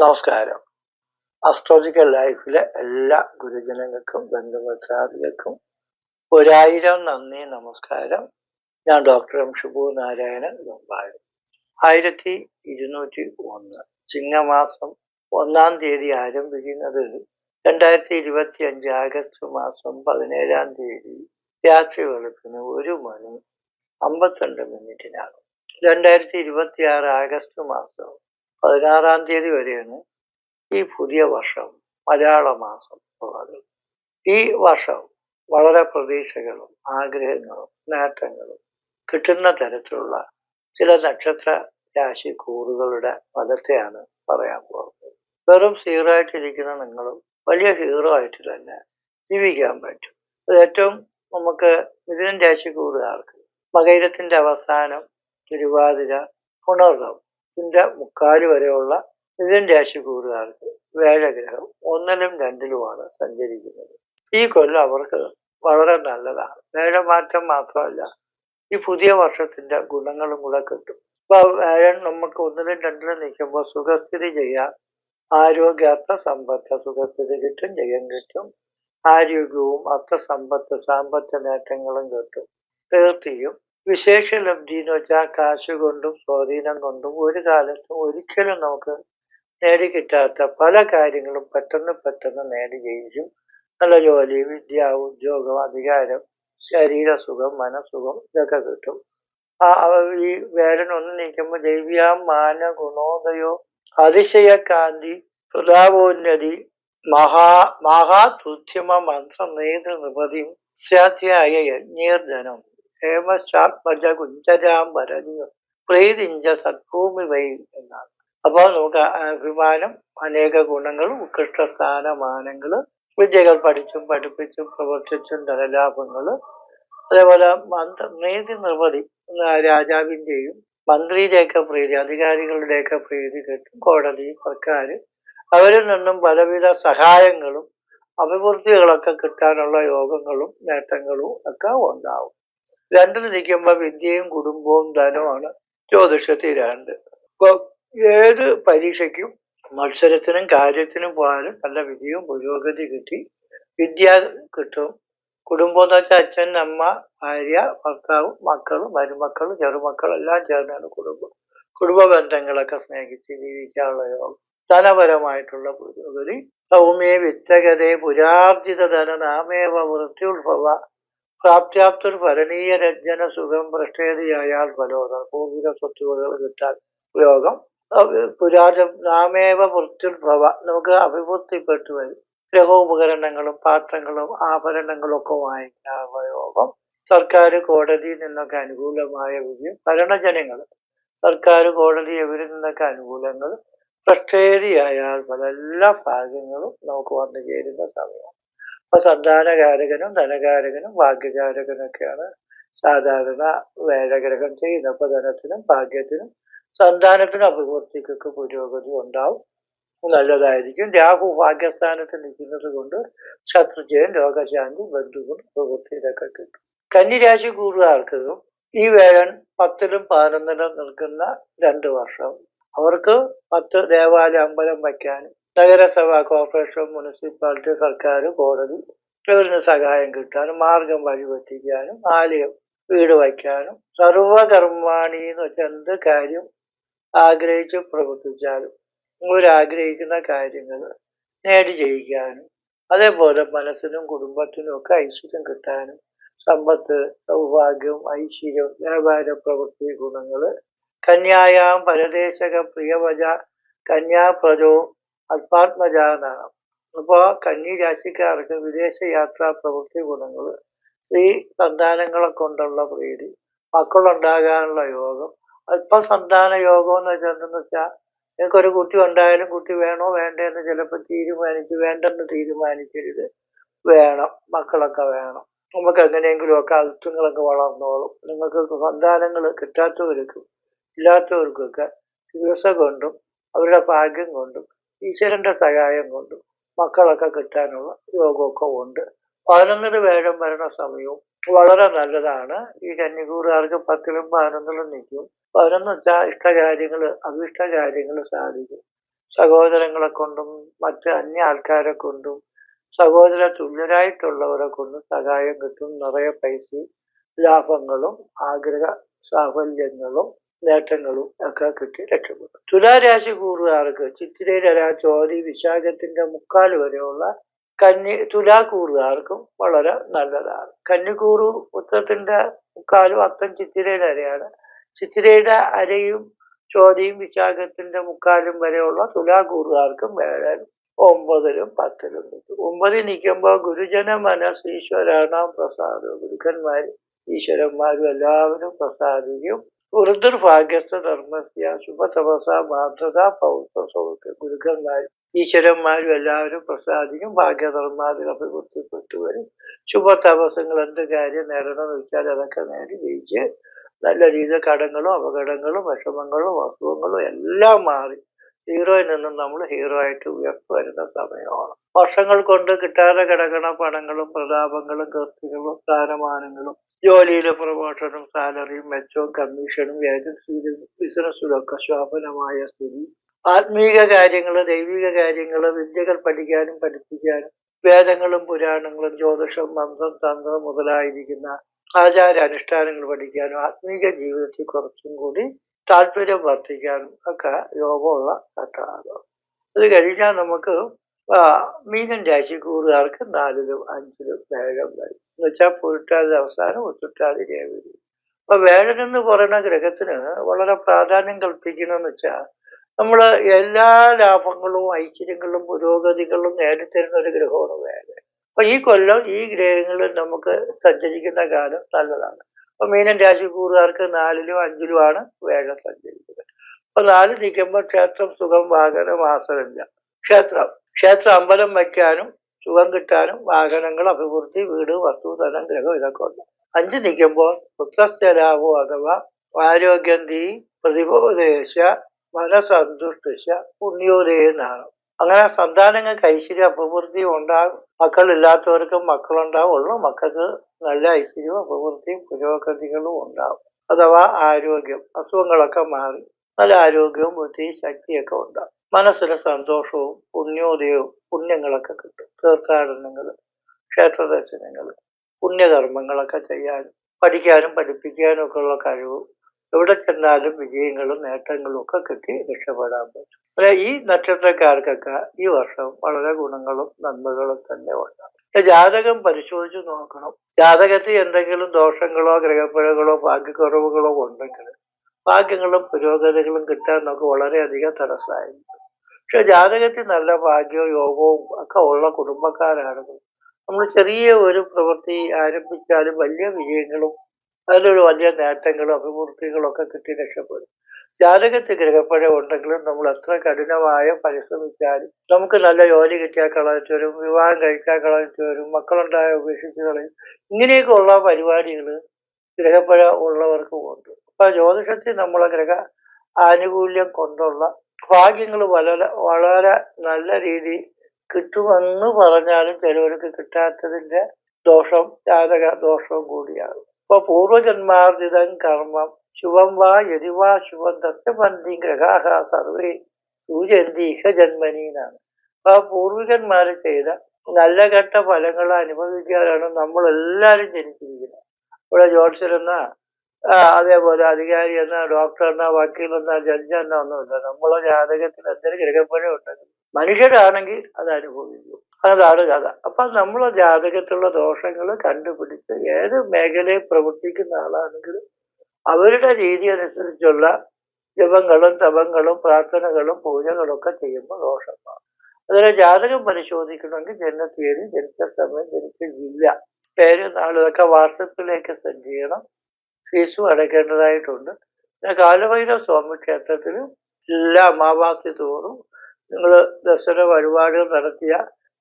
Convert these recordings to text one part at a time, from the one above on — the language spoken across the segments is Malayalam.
നമസ്കാരം. അസ്ട്രോളജിക്കൽ ലൈഫിലെ എല്ലാ ഗുരുജനങ്ങൾക്കും ബന്ധുമിത്രാദികൾക്കും ഒരായിരം നന്ദി നമസ്കാരം. ഞാൻ ഡോക്ടർ എം ഷുഭു നാരായണൻ മുമ്പാട് ആയിരത്തി ഇരുന്നൂറ്റി ഒന്ന് ചിങ്ങമാസം ഒന്നാം തീയതി ആരംഭിക്കുന്നത് രണ്ടായിരത്തി ഇരുപത്തി അഞ്ച് ആഗസ്റ്റ് മാസം പതിനേഴാം തീയതി രാത്രി വെളുപ്പിന് ഒരു മണി അമ്പത്തിരണ്ട് മിനിറ്റിനാണ് രണ്ടായിരത്തി ഇരുപത്തി ആറ് ആഗസ്റ്റ് മാസം പതിനാറാം തീയതി വരെയാണ് ഈ പുതിയ വർഷം മലയാള മാസം ഉള്ളത്. ഈ വർഷം വളരെ പ്രതീക്ഷകളും ആഗ്രഹങ്ങളും നേട്ടങ്ങളും കിട്ടുന്ന തരത്തിലുള്ള ചില നക്ഷത്ര രാശി കൂറുകളുടെ ഫലത്തെയാണ് പറയാൻ പോകുന്നത്. വെറും സീറോ ആയിട്ടിരിക്കുന്ന നിങ്ങളും വലിയ ഹീറോ ആയിട്ട് തന്നെ ജീവിക്കാൻ പറ്റും. അത് ഏറ്റവും നമുക്ക് മിഥുനൻ രാശി കൂറുകാർക്ക് മകൈരത്തിന്റെ അവസാനം തിരുവാതിര പുണർന്നം ന്റെ മുക്കാൽ വരെയുള്ള മിഥുൻ രാശി കൂറുകാർക്ക് വേഴഗ്രഹം ഒന്നിലും രണ്ടിലുമാണ് സഞ്ചരിക്കുന്നത്. ഈ കൊല്ലം അവർക്ക് വളരെ നല്ലതാണ്. വേഴമാറ്റം മാത്രമല്ല ഈ പുതിയ വർഷത്തിന്റെ ഗുണങ്ങളും കൂടെ കിട്ടും. അപ്പൊ വേഴൻ നമുക്ക് ഒന്നിലും രണ്ടിലും നിൽക്കുമ്പോൾ സുഖസ്ഥിതി ചെയ്യാൻ ആരോഗ്യാർത്ഥ സമ്പത്ത് സുഖസ്ഥിതി കിട്ടും ജയം കിട്ടും. ആരോഗ്യവും അർത്ഥ സമ്പത്ത് സാമ്പത്തിക നേട്ടങ്ങളും കിട്ടും. തീർത്തിയും വിശേഷ എന്ന് വെച്ചാൽ കാശ് കൊണ്ടും സ്വാധീനം കൊണ്ടും ഒരു കാലത്തും ഒരിക്കലും നമുക്ക് നേടിക്കിട്ടാത്ത പല കാര്യങ്ങളും പെട്ടെന്ന് പെട്ടെന്ന് നേടി ജയിക്കും നല്ല ജോലി വിദ്യ ഉദ്യോഗം അധികാരം ശരീരസുഖം മനസുഖം ഇതൊക്കെ കിട്ടും. ആ ഈ വേലൻ ഒന്ന് നീക്കുമ്പോൾ ദൈവ്യ മാന ഗുണോദയോ അതിശയകാന്തി പ്രതാപോന്നതി മഹാ മഹാതുധ്യമ മന്ത്രം നേതൃ നൃപതിയും സ്യാധ്യായ യജ്ഞീർജനം പ്രീതിഞ്ച സദ്ഭൂമി വൈ എന്നാണ്. അപ്പോൾ നമുക്ക് അഭിമാനം അനേക ഗുണങ്ങളും ഉത്കൃഷ്ട സ്ഥാനമാനങ്ങൾ വിദ്യകൾ പഠിച്ചും പഠിപ്പിച്ചും പ്രവർത്തിച്ചും ധനലാഭങ്ങൾ അതേപോലെ മന്ത്ര നീതി നിർവധി രാജാവിന്റെയും മന്ത്രിയുടെയൊക്കെ പ്രീതി അധികാരികളുടെയൊക്കെ പ്രീതി കിട്ടും കോടതി സർക്കാർ അവരിൽ നിന്നും പലവിധ സഹായങ്ങളും അഭിവൃദ്ധികളൊക്കെ കിട്ടാനുള്ള യോഗങ്ങളും നേട്ടങ്ങളും ഒക്കെ ഉണ്ടാവും. രണ്ടിൽ നിൽക്കുമ്പോൾ വിദ്യയും കുടുംബവും ധനമാണ് ജ്യോതിഷത്തിൽ രണ്ട്. ഏത് പരീക്ഷയ്ക്കും മത്സരത്തിനും കാര്യത്തിനും പോകാനും നല്ല വിജയവും പുരോഗതി കിട്ടി. വിദ്യ കിട്ടും. കുടുംബം എന്ന് വെച്ചാൽ അച്ഛൻ അമ്മ ഭാര്യ ഭർത്താവും മക്കളും മരുമക്കളും ചെറുമക്കളും എല്ലാം ചേർന്നാണ് കുടുംബം. കുടുംബ ബന്ധങ്ങളൊക്കെ സ്നേഹിച്ച് ജീവിക്കാനുള്ള യോഗം. ധനപരമായിട്ടുള്ള പുരോഗതി. സൗമ്യ വിത്തകതേ പുരാർജിത ധന നാമേവ വൃത്യുത്ഭവ പ്രാപ്ത്യാപ്തർ ഭരണീയ രഞ്ജന സുഖം ഭ്രഷ്ടേതിയായാൽ ഫലോദം പൂർവിക സ്വത്തുവകൾ കിട്ടാൻ ഉപയോഗം. പുരാതം നാമേവ വൃത്യുത്ഭവ നമുക്ക് അഭിവൃദ്ധിപ്പെട്ടു വരും. ഗ്രഹോപകരണങ്ങളും പാത്രങ്ങളും ആഭരണങ്ങളും ഒക്കെ വാങ്ങിക്കാൻ ഉപയോഗം. സർക്കാർ കോടതിയിൽ നിന്നൊക്കെ അനുകൂലമായ വിധിയും ഭരണജനങ്ങൾ സർക്കാർ കോടതി ഇവരിൽ നിന്നൊക്കെ അനുകൂലങ്ങൾ ഭ്രഷ്ടേതിയായാൽ പല എല്ലാ ഭാഗ്യങ്ങളും നമുക്ക് വന്നു ചേരുന്ന സമയം അപ്പൊ സന്താനകാരകനും ധനകാരകനും ഭാഗ്യകാരകനൊക്കെയാണ് സാധാരണ വേദഗ്രഹം ചെയ്യുന്നത്. അപ്പൊ ധനത്തിനും ഭാഗ്യത്തിനും സന്താനത്തിനും അഭിവൃദ്ധിക്കൊക്കെ പുരോഗതി ഉണ്ടാവും. നല്ലതായിരിക്കും. രാഹു ഭാഗ്യസ്ഥാനത്ത് നിൽക്കുന്നത് കൊണ്ട് ശത്രുജയം ലോകശാന്തി ബന്ധുവും പ്രവൃത്തി ഇതൊക്കെ കിട്ടും. കന്നിരാശി കൂറുകാർക്ക് ഈ വേഴൻ പത്തിലും പതിനൊന്നിലും നിൽക്കുന്ന രണ്ട് വർഷം. അവർക്ക് പത്ത് ദേവാലയ അമ്പലം വയ്ക്കാനും നഗരസഭ കോർപ്പറേഷൻ മുനിസിപ്പാലിറ്റി സർക്കാർ കോടതി ഇവരിന് സഹായം കിട്ടാനും മാർഗം വഴിവെട്ടിക്കാനും ആലയം വീട് വയ്ക്കാനും സർവകർമാണി എന്ന് വെച്ചാൽ എന്ത് കാര്യം ആഗ്രഹിച്ച് പ്രവർത്തിച്ചാലും ഇവരാഗ്രഹിക്കുന്ന കാര്യങ്ങൾ നേടി ജയിക്കാനും അതേപോലെ മനസ്സിനും കുടുംബത്തിനും ഒക്കെ ഐശ്വര്യം കിട്ടാനും സമ്പത്ത് സൗഭാഗ്യം ഐശ്വര്യം വ്യാപാര പ്രവൃത്തി ഗുണങ്ങൾ കന്യായാം പരദേശക പ്രിയവജ കന്യാപ്രജോ അല്പാത്മജാനാണ് അപ്പോൾ കന്നി രാശിക്കാർക്ക് വിദേശ യാത്രാ പ്രവൃത്തി ഗുണങ്ങൾ സ്ത്രീ സന്താനങ്ങളെ കൊണ്ടുള്ള പ്രീതി മക്കളുണ്ടാകാനുള്ള യോഗം. അല്പസന്താന യോഗം എന്ന് വെച്ചാൽ എന്തെന്ന് വെച്ചാൽ നിങ്ങൾക്കൊരു കുട്ടി ഉണ്ടായാലും കുട്ടി വേണോ വേണ്ടെന്ന് ചിലപ്പോൾ തീരുമാനിച്ച് വേണ്ടെന്ന് തീരുമാനിക്കരുത്. വേണം മക്കളൊക്കെ വേണം. നമുക്ക് എങ്ങനെയെങ്കിലുമൊക്കെ അത്വങ്ങളൊക്കെ വളർന്നോളും. നിങ്ങൾക്ക് സന്താനങ്ങൾ കിട്ടാത്തവർക്കും ഇല്ലാത്തവർക്കൊക്കെ ചികിത്സ കൊണ്ടും അവരുടെ ഭാഗ്യം കൊണ്ടും ഈശ്വരന്റെ സഹായം കൊണ്ട് മക്കളൊക്കെ കിട്ടാനുള്ള യോഗമൊക്കെ ഉണ്ട്. പതിനൊന്നിന് വേഗം വരണ സമയവും വളരെ നല്ലതാണ്. ഈ കന്യകൂറുകാർക്ക് പത്തിലും പതിനൊന്നിലും നിൽക്കും. പതിനൊന്ന് വെച്ചാൽ ഇഷ്ടകാര്യങ്ങൾ അഭിഷ്ടകാര്യങ്ങൾ സാധിക്കും. സഹോദരങ്ങളെ കൊണ്ടും മറ്റ് അന്യ ആൾക്കാരെ കൊണ്ടും സഹോദര തുല്യരായിട്ടുള്ളവരെ കൊണ്ടും സഹായം കിട്ടും. നിറയെ പൈസയും ലാഭങ്ങളും ആഗ്രഹ സാഫല്യങ്ങളും നേട്ടങ്ങളും ഒക്കെ കിട്ടി രക്ഷപ്പെടും തുലാരാശി കൂറുകാർക്ക് ചിത്തിരയിലര ചോതി വിശാഖത്തിന്റെ മുക്കാൽ വരെയുള്ള കന്നി തുലാക്കൂറുകാർക്കും വളരെ നല്ലതാണ്. കന്നിക്കൂറു ഉത്തരത്തിന്റെ മുക്കാലും അത്തം ചിത്തിരയുടെ അരയാണ് ചിത്തിരയുടെ അരയും ചോതിയും വിശാഖത്തിന്റെ മുക്കാലും വരെയുള്ള തുലാക്കൂറുകാർക്കും വേഴൻ ഒമ്പതിലും പത്തിലും നിൽക്കും. ഒമ്പതിൽ നിൽക്കുമ്പോൾ ഗുരുജന മനസ് ഈശ്വരാണാം പ്രസാദവും ഗുരുക്കന്മാരും ഈശ്വരന്മാരും എല്ലാവരും പ്രസാദിക്കും. വൃദ്ധർ ശുഭ തപസ ശുഭതപസ പൗത്ര സൗഖ്യ ഗുരുക്കന്മാരും ഈശ്വരന്മാരും എല്ലാവരും പ്രസാദിക്കും. ഭാഗ്യധർമാതിൽ അഭിവൃദ്ധിപ്പെട്ടു വരും. ശുഭതപസ്സങ്ങൾ എന്ത് കാര്യം നേടണം എന്ന് വെച്ചാൽ അതൊക്കെ നേടി ജയിച്ച് നല്ല രീതിയിൽ കടങ്ങളും അപകടങ്ങളും വിഷമങ്ങളും അസുഖങ്ങളും എല്ലാം മാറി ഹീറോയിൽ നിന്നും നമ്മൾ ഹീറോ ആയിട്ട് ഉയർത്തു വരുന്ന സമയമാണ്. വർഷങ്ങൾ കൊണ്ട് കിട്ടാതെ കിടക്കണ പണങ്ങളും പ്രതാപങ്ങളും കീർത്തികളും സ്ഥാനമാനങ്ങളും ജോലിയിലെ പ്രമോഷനും സാലറിയും മെച്ചവും കമ്മീഷനും ഏജൻസിയിലും ബിസിനസ്സിലും ഒക്കെ ശോഭനമായ സ്ഥിതി. ആത്മീക കാര്യങ്ങൾ ദൈവിക കാര്യങ്ങൾ വിദ്യകൾ പഠിക്കാനും പഠിപ്പിക്കാനും വേദങ്ങളും പുരാണങ്ങളും ജ്യോതിഷം മന്ത്രം തന്ത്രം മുതലായിരിക്കുന്ന ആചാര അനുഷ്ഠാനങ്ങൾ പഠിക്കാനും ആത്മീക ജീവിതത്തിൽ കുറച്ചും കൂടി താല്പര്യം വർദ്ധിക്കാനും ഒക്കെ യോഗമുള്ള ഘട്ടമാണ് അത് കഴിഞ്ഞാൽ നമുക്ക് മീനൻ രാശി കൂറുകാർക്ക് നാലിലും അഞ്ചിലും വേഴം വരും. എന്ന് വെച്ചാൽ പുരുട്ടാതി അവസാനം ഉത്തുട്ടാതി രേവതി അപ്പൊ വേഴൻ എന്ന് പറയുന്ന ഗ്രഹത്തിന് വളരെ പ്രാധാന്യം കൽപ്പിക്കണമെന്ന് വെച്ചാൽ നമ്മൾ എല്ലാ ലാഭങ്ങളും ഐശ്വര്യങ്ങളും പുരോഗതികളും നേടിത്തരുന്ന ഒരു ഗ്രഹമാണ് വേഴൻ അപ്പൊ ഈ കൊല്ലം ഈ ഗ്രഹങ്ങളിൽ നമുക്ക് സഞ്ചരിക്കുന്ന കാലം നല്ലതാണ്. അപ്പൊ മീനൻ രാശി കൂറുകാർക്ക് നാലിലും അഞ്ചിലുമാണ് വേഗം സഞ്ചരിക്കുന്നത്. അപ്പൊ നാല് നിൽക്കുമ്പോൾ ക്ഷേത്രം സുഖം വാഹനം ആസനമില്ല ക്ഷേത്രം ക്ഷേത്ര അമ്പലം വയ്ക്കാനും സുഖം കിട്ടാനും വാഹനങ്ങൾ അഭിവൃദ്ധി വീട് വസ്തു ധനം ഗ്രഹം ഇതൊക്കെ ഉണ്ട്. അഞ്ച് നിൽക്കുമ്പോൾ പുത്രസ്ഥലാവോ അഥവാ ആരോഗ്യം തീ പ്രതിബോധേശ മനസന്തുഷ്ട പുണ്യോദയെന്നാണ് അങ്ങനെ സന്താനങ്ങൾക്ക് ഐശ്വര്യം അഭിവൃദ്ധി ഉണ്ടാകും. മക്കളില്ലാത്തവർക്കും മക്കളുണ്ടാവുള്ളൂ. മക്കൾക്ക് നല്ല ഐശ്വര്യവും അഭിവൃദ്ധിയും പുരോഗതികളും ഉണ്ടാവും അഥവാ ആരോഗ്യം അസുഖങ്ങളൊക്കെ മാറി നല്ല ആരോഗ്യവും ബുദ്ധി ശക്തിയൊക്കെ ഉണ്ടാകും. മനസ്സിന് സന്തോഷവും പുണ്യോദയവും പുണ്യങ്ങളൊക്കെ കിട്ടും. തീർത്ഥാടനങ്ങൾ ക്ഷേത്ര ദർശനങ്ങൾ പുണ്യകർമ്മങ്ങളൊക്കെ ചെയ്യാനും പഠിക്കാനും പഠിപ്പിക്കാനും ഒക്കെ ഉള്ള കഴിവും എവിടെ ചെന്നാലും വിജയങ്ങളും നേട്ടങ്ങളും ഒക്കെ കിട്ടി രക്ഷപ്പെടാൻ പറ്റും. അല്ലെ ഈ നക്ഷത്രക്കാർക്കൊക്കെ ഈ വർഷം വളരെ ഗുണങ്ങളും നന്മകളും തന്നെ ഉണ്ടാകും ജാതകം പരിശോധിച്ച് നോക്കണം. ജാതകത്തിൽ എന്തെങ്കിലും ദോഷങ്ങളോ ഗ്രഹപ്പിഴകളോ ഭാഗ്യക്കുറവുകളോ ഉണ്ടെങ്കിൽ ഭാഗ്യങ്ങളും പുരോഗതികളും കിട്ടാൻ നമുക്ക് വളരെയധികം തടസ്സമായിരിക്കും. പക്ഷെ ജാതകത്തിൽ നല്ല ഭാഗ്യവും യോഗവും ഒക്കെ ഉള്ള കുടുംബക്കാരാണെങ്കിൽ നമ്മൾ ചെറിയ ഒരു പ്രവൃത്തി ആരംഭിച്ചാലും വലിയ വിജയങ്ങളും അതിലൊരു വലിയ നേട്ടങ്ങളും അഭിവൃദ്ധികളും ഒക്കെ കിട്ടി രക്ഷപ്പെടും. ജാതകത്തിൽ ഗ്രഹപ്പഴ ഉണ്ടെങ്കിലും നമ്മൾ എത്ര കഠിനമായ പരിശ്രമിച്ചാലും നമുക്ക് നല്ല ജോലി കിട്ടിയാൽ കളഞ്ഞിട്ട് വരും വിവാഹം കഴിക്കാൻ കളഞ്ഞിട്ട് വരും മക്കളുണ്ടായ ഉപേക്ഷിച്ച് കളയും. ഇങ്ങനെയൊക്കെ ഉള്ള പരിപാടികൾ ഗ്രഹപ്പഴ ഉള്ളവർക്കും ഉണ്ട്. അപ്പൊ ജ്യോതിഷത്തിൽ നമ്മളെ ഗ്രഹ ആനുകൂല്യം കൊണ്ടുള്ള ഭാഗ്യങ്ങൾ വളരെ വളരെ നല്ല രീതി കിട്ടുമെന്ന് പറഞ്ഞാലും ചിലവർക്ക് കിട്ടാത്തതിന്റെ ദോഷം ജാതക ദോഷവും കൂടിയാണ്. പൂർവജന്മാർജിതം കർമ്മം ശുഭം വാ യതി വാ ശുഭം തത്വബന്ധി ഗ്രഹാഹ സർവേ സൂചന്തി ഇഹ ജന്മനീനാണ് അപ്പൊ ആ പൂർവികന്മാർ ചെയ്ത നല്ല ഘട്ട ഫലങ്ങൾ അനുഭവിക്കാനാണ് നമ്മൾ എല്ലാവരും ജനിച്ചിരിക്കുന്നത്. ഇവിടെ ജോത്സ്യരെന്ന അതേപോലെ അധികാരി എന്ന ഡോക്ടർ എന്ന വക്കീൽ എന്ന ജഡ്ജ് എന്ന ഒന്നുമില്ല. നമ്മളെ ജാതകത്തിൽ എന്തൊരു ഗ്രഹപ്പഴം ഉണ്ടെങ്കിൽ മനുഷ്യരാണെങ്കിൽ അത് അനുഭവിക്കും. അതാണ് കഥ. അപ്പൊ നമ്മളെ ജാതകത്തിലുള്ള ദോഷങ്ങൾ കണ്ടുപിടിച്ച് ഏത് മേഖലയിൽ പ്രവർത്തിക്കുന്ന ആളാണെങ്കിലും അവരുടെ രീതി അനുസരിച്ചുള്ള ജപങ്ങളും തപങ്ങളും പ്രാർത്ഥനകളും പൂജകളും ഒക്കെ ചെയ്യുമ്പോൾ ദോഷമാണ് അതുപോലെ ജാതകം പരിശോധിക്കണമെങ്കിൽ ജനനത്തീയതി ജനിച്ച സമയം ജനിച്ച ജില്ല പേര് നാളിതൊക്കെ വാട്സപ്പിലേക്ക് സെൻഡ് ചെയ്യണം. ഫീസും അടയ്ക്കേണ്ടതായിട്ടുണ്ട്. പിന്നെ കാലഭൈരവ സ്വാമി ക്ഷേത്രത്തിൽ എല്ലാ അമാവാസി തോറും നിങ്ങൾ ദർശന വഴിപാടുകൾ നടത്തിയ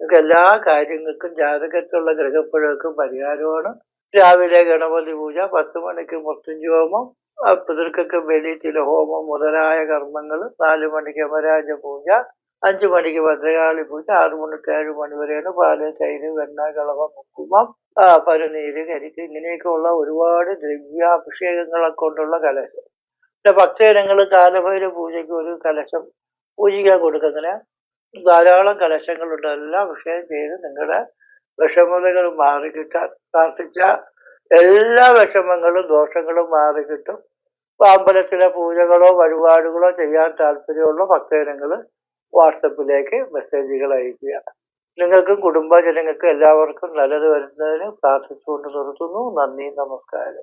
നിങ്ങൾക്ക് എല്ലാ കാര്യങ്ങൾക്കും ജാതകത്തിലുള്ള ഗ്രഹപ്പുഴകൾക്കും പരിഹാരമാണ്. രാവിലെ ഗണപതി പൂജ പത്ത് മണിക്ക് മൃത്യുഞ്ജ ഹോമം പിതൃക്കൊക്കെ ബലി തിലഹോമം മുതലായ കർമ്മങ്ങൾ നാല് മണിക്ക് അമരാജ പൂജ അഞ്ചു മണിക്ക് ഭദ്രകാളി പൂജ ആറു മണിക്ക് ഏഴ് മണി വരെയാണ് പാൽ തൈര് വെണ്ണ കളവ മുക്കുമം പരുനീര് കരിക്ക് ഇങ്ങനെയൊക്കെയുള്ള ഒരുപാട് ദ്രവ്യാഭിഷേകങ്ങളെ കൊണ്ടുള്ള കലശം. പിന്നെ ഭക്തജനങ്ങൾ കാലഭൈര പൂജയ്ക്ക് ഒരു കലശം പൂജിക്കാൻ കൊടുക്കുന്നതിന് ധാരാളം കലശങ്ങളുണ്ട്. എല്ലാ വിഷയം ചെയ്ത് നിങ്ങളുടെ വിഷമതകൾ മാറിക്കിട്ടാൻ പ്രാർത്ഥിച്ച എല്ലാ വിഷമങ്ങളും ദോഷങ്ങളും മാറിക്കിട്ടും ഇപ്പൊ അമ്പലത്തിലെ പൂജകളോ വഴിപാടുകളോ ചെയ്യാൻ താല്പര്യമുള്ള ഭക്തജനങ്ങൾ വാട്സപ്പിലേക്ക് മെസ്സേജുകൾ അയക്കുക നിങ്ങൾക്കും കുടുംബജനങ്ങൾക്കും എല്ലാവർക്കും നല്ലത് വരുന്നതിന് പ്രാർത്ഥിച്ചുകൊണ്ട് നിർത്തുന്നു. നന്ദി നമസ്കാരം.